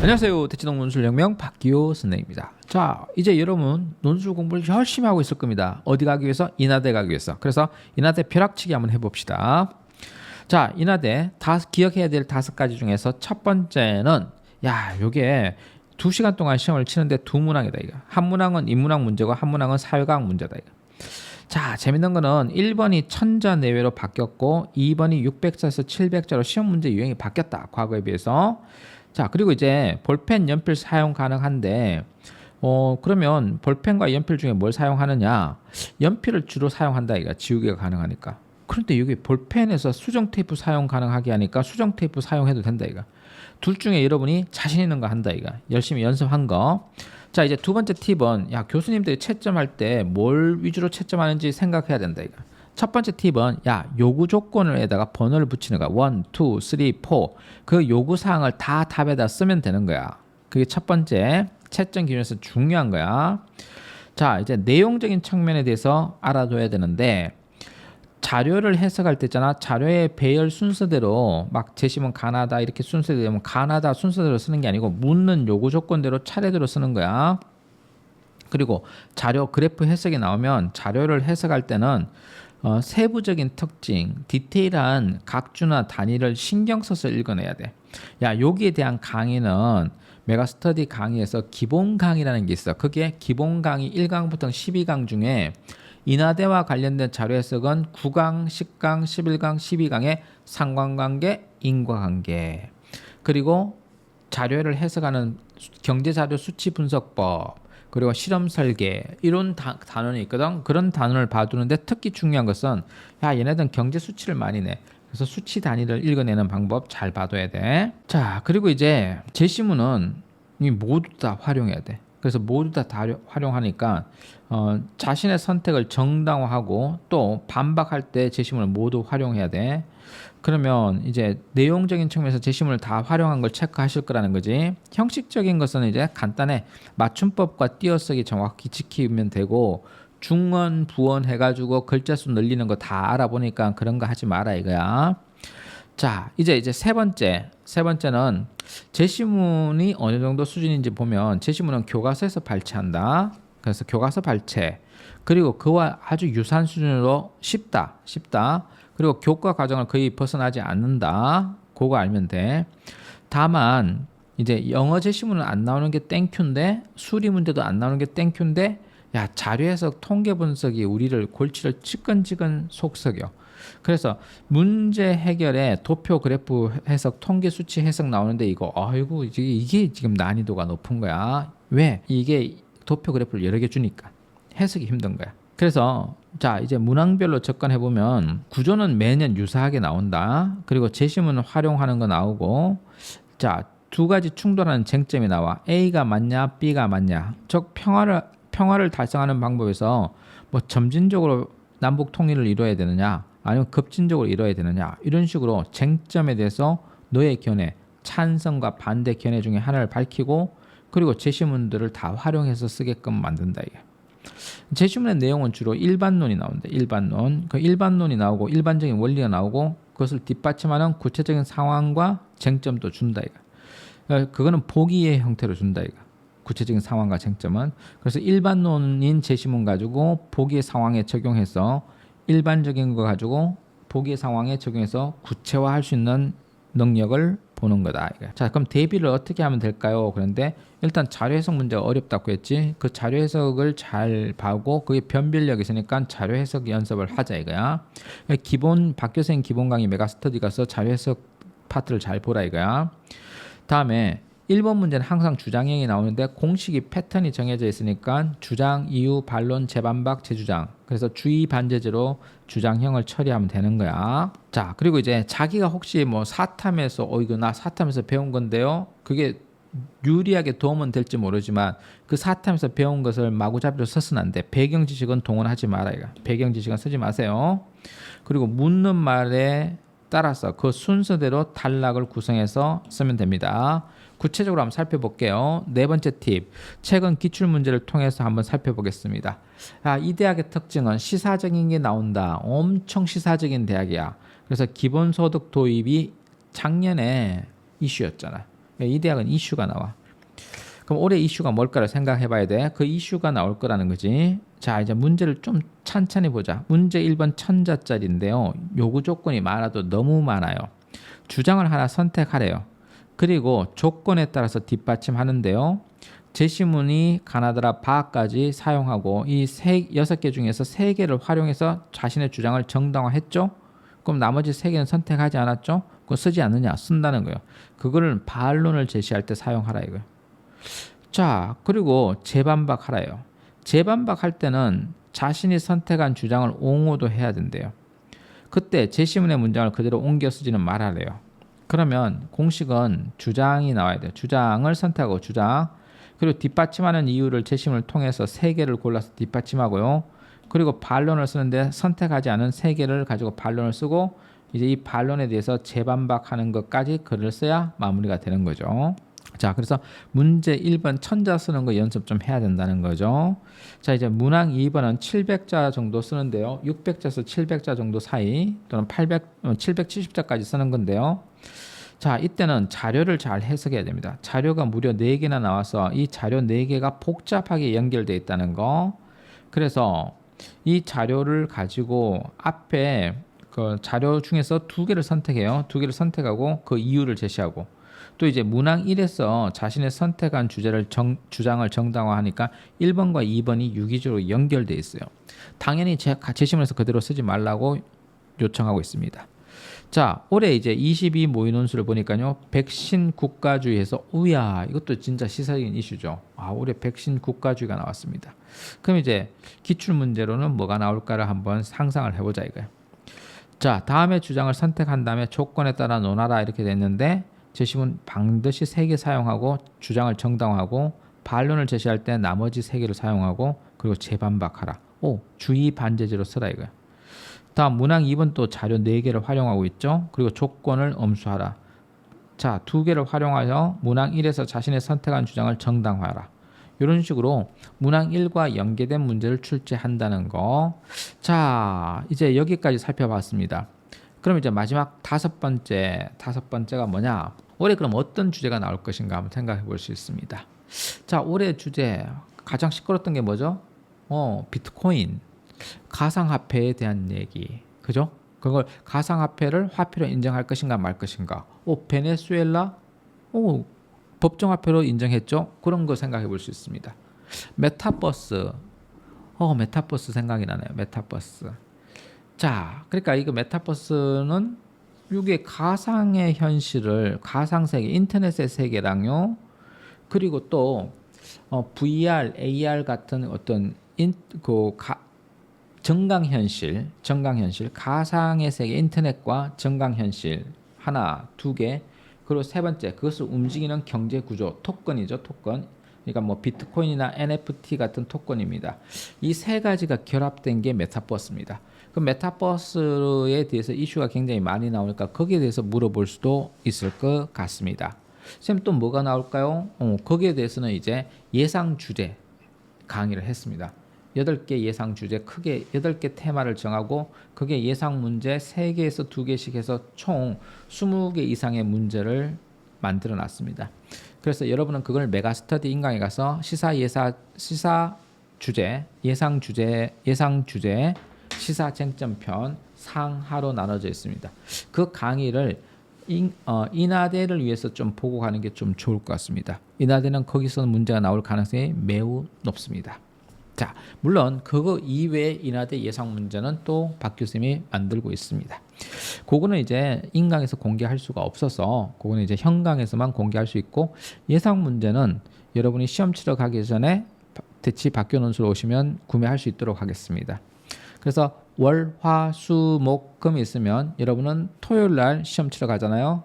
안녕하세요. 대치동 논술혁명 박기호 선생입니다. 자, 이제 여러분 논술 공부를 열심히 하고 있을 겁니다. 어디 가기 위해서? 인하대 가기 위해서. 그래서 인하대 벼락치기 한번 해봅시다. 자, 인하대 다 기억해야 될 다섯 가지 중에서 첫 번째는 야, 요게 두 시간 동안 시험을 치는데 두 문항이다 이거. 한 문항은 인문학 문제고 한 문항은 사회과학 문제다 이거. 자, 재밌는 거는 1번이 천자 내외로 바뀌었고 2번이 600자에서 700자로 시험 문제 유형이 바뀌었다. 과거에 비해서. 자, 그리고 이제 볼펜, 연필 사용 가능한데 어, 그러면 볼펜과 연필 중에 뭘 사용하느냐? 연필을 주로 사용한다 이가 지우개가 가능하니까. 그런데 여기 볼펜에서 수정 테이프 사용 가능하게 하니까 수정 테이프 사용해도 된다 이가. 둘 중에 여러분이 자신 있는 거 한다 이가. 열심히 연습한 거. 자, 이제 두 번째 팁은 야, 교수님들이 채점할 때 뭘 위주로 채점하는지 생각해야 된다 이가. 첫 번째 팁은 야 요구 조건을에다가 번호를 붙이는 거야. 1, 2, 3, 4. 그 요구 사항을 다 답에다 쓰면 되는 거야. 그게 첫 번째 채점 기준에서 중요한 거야. 자 이제 내용적인 측면에 대해서 알아둬야 되는데 자료를 해석할 때 있잖아 자료의 배열 순서대로 막 제시문 가나다 이렇게 순서대로 가나다 순서대로 쓰는 게 아니고 묻는 요구 조건대로 차례대로 쓰는 거야. 그리고 자료 그래프 해석이 나오면 자료를 해석할 때는 어, 세부적인 특징, 디테일한 각주나 단위를 신경 써서 읽어내야 돼. 야, 여기에 대한 강의는 메가 스터디 강의에서 기본 강의라는 게 있어. 그게 기본 강의 1강부터 12강 중에 인하대와 관련된 자료 해석은 9강, 10강, 11강, 12강의 상관관계, 인과관계. 그리고 자료를 해석하는 경제자료 수치 분석법, 그리고 실험 설계 이런 다, 단원이 있거든. 그런 단원을 봐두는데 특히 중요한 것은 야 얘네들은 경제 수치를 많이 내. 그래서 수치 단위를 읽어내는 방법 잘 봐둬야 돼. 자 그리고 이제 제시문은 이 모두 다 활용해야 돼. 그래서 모두 다, 다 활용하니까 어, 자신의 선택을 정당화하고 또 반박할 때 제시문을 모두 활용해야 돼. 그러면 이제 내용적인 측면에서 제시문을 다 활용한 걸 체크하실 거라는 거지. 형식적인 것은 이제 간단해. 맞춤법과 띄어쓰기 정확히 지키면 되고 중언 부언 해가지고 글자 수 늘리는 거 다 알아보니까 그런 거 하지 마라 이거야. 자 이제 이제 세 번째 세 번째는 제시문이 어느 정도 수준인지 보면 제시문은 교과서에서 발췌한다. 그래서 교과서 발췌 그리고 그와 아주 유사한 수준으로 쉽다 쉽다. 그리고 교과 과정을 거의 벗어나지 않는다. 그거 알면 돼. 다만 이제 영어 제시문은 안 나오는 게 땡큐인데 수리 문제도 안 나오는 게 땡큐인데 야 자료 해석 통계 분석이 우리를 골치를 찌끈찌끈 속썩여. 그래서 문제 해결에 도표 그래프 해석 통계 수치 해석 나오는데 이거 아이고 이게, 이게 지금 난이도가 높은 거야. 왜? 이게 도표 그래프를 여러 개 주니까 해석이 힘든 거야. 그래서 자 이제 문항별로 접근해 보면 구조는 매년 유사하게 나온다. 그리고 제시문을 활용하는 거 나오고 자두 가지 충돌하는 쟁점이 나와 A가 맞냐 B가 맞냐 즉 평화를 평화를 달성하는 방법에서 뭐 점진적으로 남북 통일을 이루어야 되느냐 아니면 급진적으로 이루어야 되느냐 이런 식으로 쟁점에 대해서 너의 견해 찬성과 반대 견해 중에 하나를 밝히고 그리고 제시문들을 다 활용해서 쓰게끔 만든다 이게. 제시문의 내용은 주로 일반론이 나온다. 일반론. 그 일반론이 나오고 일반적인 원리가 나오고 그것을 뒷받침하는 구체적인 상황과 쟁점도 준다 이거. 그거는 보기의 형태로 준다 이거. 구체적인 상황과 쟁점은 그래서 일반론인 제시문 가지고 보기의 상황에 적용해서 일반적인 거 가지고 보기의 상황에 적용해서 구체화할 수 있는 능력을 보는 거다. 자, 그럼 대비를 어떻게 하면 될까요? 그런데 일단 자료 해석 문제가 어렵다고 했지. 그 자료 해석을 잘 봐고 그게 변별력이 있으니까 자료 해석 연습을 하자 이거야. 기본 박 교수님 기본 강의 메가 스터디 가서 자료 해석 파트를 잘 보라 이거야. 다음에 1번 문제는 항상 주장형이 나오는데 공식이 패턴이 정해져 있으니까 주장, 이유, 반론, 재반박, 재주장. 그래서 주의 반제제로 주장형을 처리하면 되는 거야. 자, 그리고 이제 자기가 혹시 뭐 사탐에서 어 이거 나 사탐에서 배운 건데요. 그게 유리하게 도움은 될지 모르지만 그 사탐에서 배운 것을 마구잡이로 써서는 안 돼. 배경 지식은 동원하지 마라 이거. 배경 지식은 쓰지 마세요. 그리고 묻는 말에 따라서 그 순서대로 단락을 구성해서 쓰면 됩니다. 구체적으로 한번 살펴볼게요. 네 번째 팁. 최근 기출 문제를 통해서 한번 살펴보겠습니다. 아, 이 대학의 특징은 시사적인 게 나온다. 엄청 시사적인 대학이야. 그래서 기본소득 도입이 작년에 이슈였잖아. 이 대학은 이슈가 나와. 그럼 올해 이슈가 뭘까를 생각해 봐야 돼. 그 이슈가 나올 거라는 거지. 자, 이제 문제를 좀 찬찬히 보자. 문제 1번 천자짜리인데요. 요구 조건이 많아도 너무 많아요. 주장을 하나 선택하래요. 그리고 조건에 따라서 뒷받침하는데요. 제시문이 가나다라 바까지 사용하고 이 세 여섯 개 중에서 세 개를 활용해서 자신의 주장을 정당화했죠. 그럼 나머지 세 개는 선택하지 않았죠? 그거 쓰지 않느냐? 쓴다는 거예요. 그거를 반론을 제시할 때 사용하라 이거예요. 자, 그리고 재반박하라요. 재반박할 때는 자신이 선택한 주장을 옹호도 해야 된대요. 그때 제시문의 문장을 그대로 옮겨 쓰지는 말아래요. 그러면 공식은 주장이 나와야 돼요. 주장을 선택하고 주장 그리고 뒷받침하는 이유를 제시문을 통해서 세 개를 골라서 뒷받침하고요. 그리고 반론을 쓰는데 선택하지 않은 세 개를 가지고 반론을 쓰고 이제 이 반론에 대해서 재반박하는 것까지 글을 써야 마무리가 되는 거죠. 자, 그래서 문제 1번 천자 쓰는 거 연습 좀 해야 된다는 거죠. 자, 이제 문항 2번은 700자 정도 쓰는데요. 600자에서 700자 정도 사이 또는 800, 770자까지 쓰는 건데요. 자, 이때는 자료를 잘 해석해야 됩니다. 자료가 무려 4개나 나와서 이 자료 4개가 복잡하게 연결되어 있다는 거. 그래서 이 자료를 가지고 앞에 그 자료 중에서 두 개를 선택해요. 두 개를 선택하고 그 이유를 제시하고 또 이제 문항 1에서 자신의 선택한 주제를 정, 주장을 정당화하니까 1번과 2번이 유기적으로 연결돼 있어요. 당연히 제, 제시문에서 그대로 쓰지 말라고 요청하고 있습니다. 자, 올해 이제 22 모의 논술을 보니까요. 백신 국가주의에서 우야, 이것도 진짜 시사적인 이슈죠. 아, 올해 백신 국가주의가 나왔습니다. 그럼 이제 기출 문제로는 뭐가 나올까를 한번 상상을 해 보자 이거예요. 자, 다음에 주장을 선택한 다음에 조건에 따라 논하라 이렇게 됐는데 제시문 반드시 세 개 사용하고 주장을 정당화하고 반론을 제시할 때 나머지 세 개를 사용하고 그리고 재반박하라. 오, 주의 반제제로 쓰라 이거예요. 다음 문항 2번 또 자료 4개를 활용하고 있죠. 그리고 조건을 엄수하라. 자, 두 개를 활용하여 문항 1에서 자신의 선택한 주장을 정당화하라. 이런 식으로 문항 1과 연계된 문제를 출제한다는 거. 자, 이제 여기까지 살펴봤습니다. 그럼 이제 마지막 다섯 번째, 다섯 번째가 뭐냐? 올해 그럼 어떤 주제가 나올 것인가 한번 생각해 볼 수 있습니다. 자, 올해 주제 가장 시끄럽던 게 뭐죠? 어, 비트코인. 가상화폐에 대한 얘기, 그죠? 그걸 가상화폐를 화폐로 인정할 것인가 말 것인가. 오 베네수엘라, 오 법정화폐로 인정했죠. 그런 거 생각해 볼 수 있습니다. 메타버스, 어 메타버스 생각이 나네요. 메타버스. 자, 그러니까 이거 메타버스는 이게 가상의 현실을 가상 세계, 인터넷의 세계랑요. 그리고 또 어, VR, AR 같은 어떤 인, 그 가, 정강현실, 정강현실, 가상의 세계 인터넷과 정강현실 하나, 두 개, 그리고 세 번째 그것을 움직이는 경제 구조 토건이죠, 토건. 그러니까 뭐 비트코인이나 NFT 같은 토건입니다. 이 세 가지가 결합된 게 메타버스입니다. 그 메타버스에 대해서 이슈가 굉장히 많이 나오니까 거기에 대해서 물어볼 수도 있을 것 같습니다. 쌤 또 뭐가 나올까요? 어, 거기에 대해서는 이제 예상 주제 강의를 했습니다. 8개 예상 주제 크게 8개 테마를 정하고 그게 예상 문제 3개에서 2개씩 해서 총 20개 이상의 문제를 만들어 놨습니다. 그래서 여러분은 그걸 메가스터디 인강에 가서 시사 예사 시사 주제, 예상 주제, 예상 주제, 시사 쟁점편 상하로 나눠져 있습니다. 그 강의를 인, 어, 인하대를 위해서 좀 보고 가는 게 좀 좋을 것 같습니다. 인하대는 거기서 문제가 나올 가능성이 매우 높습니다. 자, 물론 그거 이외의 인하대 예상 문제는 또 박 교수님이 만들고 있습니다. 그거는 이제 인강에서 공개할 수가 없어서 그거는 이제 현강에서만 공개할 수 있고 예상 문제는 여러분이 시험 치러 가기 전에 대치 박교 논술 오시면 구매할 수 있도록 하겠습니다. 그래서 월, 화, 수, 목, 금 있으면 여러분은 토요일 날 시험 치러 가잖아요.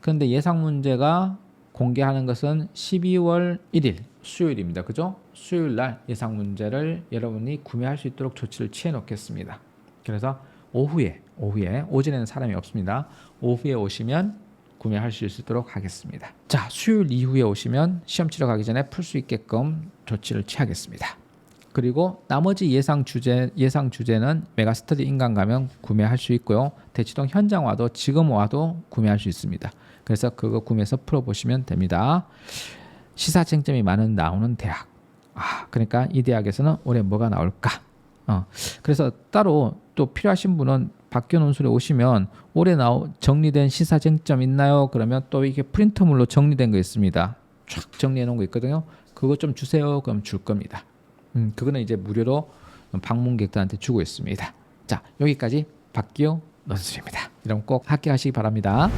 그런데 예상 문제가 공개하는 것은 12월 1일 수요일입니다. 그죠? 수요일 날 예상 문제를 여러분이 구매할 수 있도록 조치를 취해 놓겠습니다. 그래서 오후에 오후에 오전에는 사람이 없습니다. 오후에 오시면 구매할 수 있도록 하겠습니다. 자, 수요일 이후에 오시면 시험 치러 가기 전에 풀 수 있게끔 조치를 취하겠습니다. 그리고 나머지 예상 주제 예상 주제는 메가스터디 인간 가면 구매할 수 있고요. 대치동 현장 와도 지금 와도 구매할 수 있습니다. 그래서 그거 구매해서 풀어 보시면 됩니다. 시사 쟁점이 많은 나오는 대학. 아, 그러니까 이 대학에서는 올해 뭐가 나올까? 어, 그래서 따로 또 필요하신 분은 박교 논술에 오시면 올해 나오 정리된 시사 쟁점 있나요? 그러면 또 이게 프린터물로 정리된 거 있습니다. 쫙 정리해 놓은 거 있거든요. 그거 좀 주세요. 그럼 줄 겁니다. 음, 그거는 이제 무료로 방문객들한테 주고 있습니다. 자, 여기까지 박기호 논술입니다. 여러분 꼭 합격하시기 바랍니다.